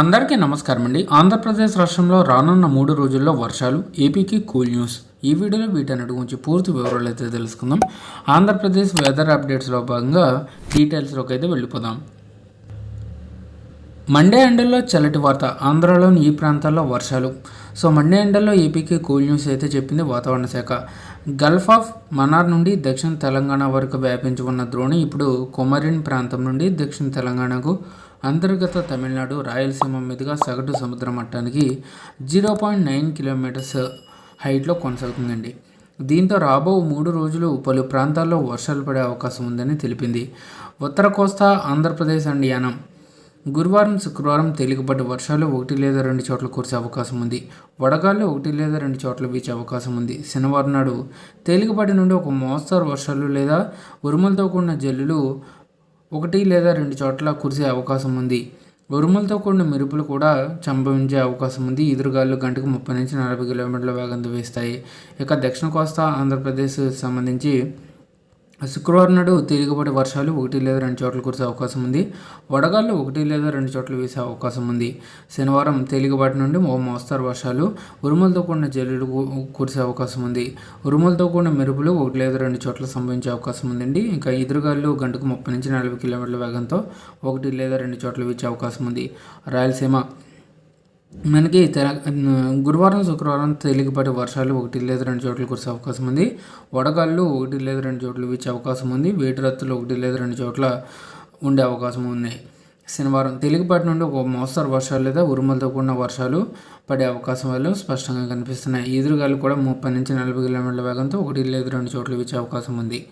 అందరికీ నమస్కారం అండి. ఆంధ్రప్రదేశ్ రాష్ట్రంలో రానున్న మూడు రోజుల్లో వర్షాలు ఏపీకి కూల్ న్యూస్. ఈ వీడియోలో వీటన్నిటి గురించి పూర్తి వివరాలు అయితే తెలుసుకుందాం. ఆంధ్రప్రదేశ్ వెదర్ అప్డేట్స్లో భాగంగా డీటెయిల్స్లోకి అయితే వెళ్ళిపోదాం. మండే ఎండల్లో చల్లటి వార్త. ఆంధ్రాలోని ఈ ప్రాంతాల్లో వర్షాలు. సో మండే ఎండల్లో ఏపీకి కూల్ న్యూస్ అయితే చెప్పింది వాతావరణ శాఖ. గల్ఫ్ ఆఫ్ మనార్ నుండి దక్షిణ తెలంగాణ వరకు వ్యాపించి ఉన్న ద్రోణి ఇప్పుడు కొమరిన్ ప్రాంతం నుండి దక్షిణ తెలంగాణకు అంతర్గత తమిళనాడు రాయలసీమ మీదుగా సగటు సముద్ర మట్టానికి జీరో పాయింట్ నైన్ కిలోమీటర్స్ హైట్లో కొనసాగుతుందండి. దీంతో రాబో మూడు రోజులు పలు ప్రాంతాల్లో వర్షాలు పడే అవకాశం ఉందని తెలిపింది. ఉత్తర కోస్తా ఆంధ్రప్రదేశ్ అండ్ యానం. గురువారం శుక్రవారం తేలికపాటి వర్షాలు ఒకటి లేదా రెండు చోట్ల కురిసే అవకాశం ఉంది. వడగాళ్ళు ఒకటి లేదా రెండు చోట్ల వీచే అవకాశం ఉంది. శనివారం నాడు తేలికపాటి నుండి ఒక మోస్తరు వర్షాలు లేదా ఉరుములతో కూడిన జల్లులు ఒకటి లేదా రెండు చోట్ల కురిసే అవకాశం ఉంది. ఉరుములతో కూడిన మెరుపులు కూడా సంభవించే అవకాశం ఉంది. ఎదురుగాలు గంటకు ముప్పై నుంచి నలభై కిలోమీటర్ల వేగంతో వేస్తాయి. ఇక దక్షిణ కోస్తా ఆంధ్రప్రదేశ్ సంబంధించి శుక్రవారం నాడు తేలికపాటి వర్షాలు ఒకటి లేదా రెండు చోట్ల కురిసే అవకాశం ఉంది. వడగాళ్ళు ఒకటి లేదా రెండు చోట్ల వేసే అవకాశం ఉంది. శనివారం తేలికపాటి నుండి ఓ మోస్తరు వర్షాలు ఉరుములతో కూడిన జల్లుడు కురిసే అవకాశం ఉంది. ఉరుములతో కూడిన మెరుపులు ఒకటి లేదా రెండు చోట్ల సంభవించే అవకాశం ఉందండి. ఇంకా ఎదురుగాళ్ళు గంటకు ముప్పై నుంచి నలభై కిలోమీటర్ల వేగంతో ఒకటి లేదా రెండు చోట్ల వీచే అవకాశం ఉంది. రాయలసీమ మనకి తెల గురువారం శుక్రవారం తేలికపాటి వర్షాలు ఒకటి లేదా రెండు చోట్ల కురిసే అవకాశం ఉంది. వడగాళ్ళు ఒకటి లేదా రెండు చోట్ల వీచే అవకాశం ఉంది. వేటిరత్తులు ఒకటి లేదా రెండు చోట్ల ఉండే అవకాశం ఉంది. శనివారం తేలికపాటి నుండి ఒక మోస్తరు వర్షాలు లేదా ఉరుములతో కూడిన వర్షాలు పడే అవకాశాలు స్పష్టంగా కనిపిస్తున్నాయి. ఎదురుగాలు కూడా ముప్పై నుంచి నలభై కిలోమీటర్ల వేగంతో ఒకటి లేదా రెండు చోట్ల వీచే అవకాశం ఉంది.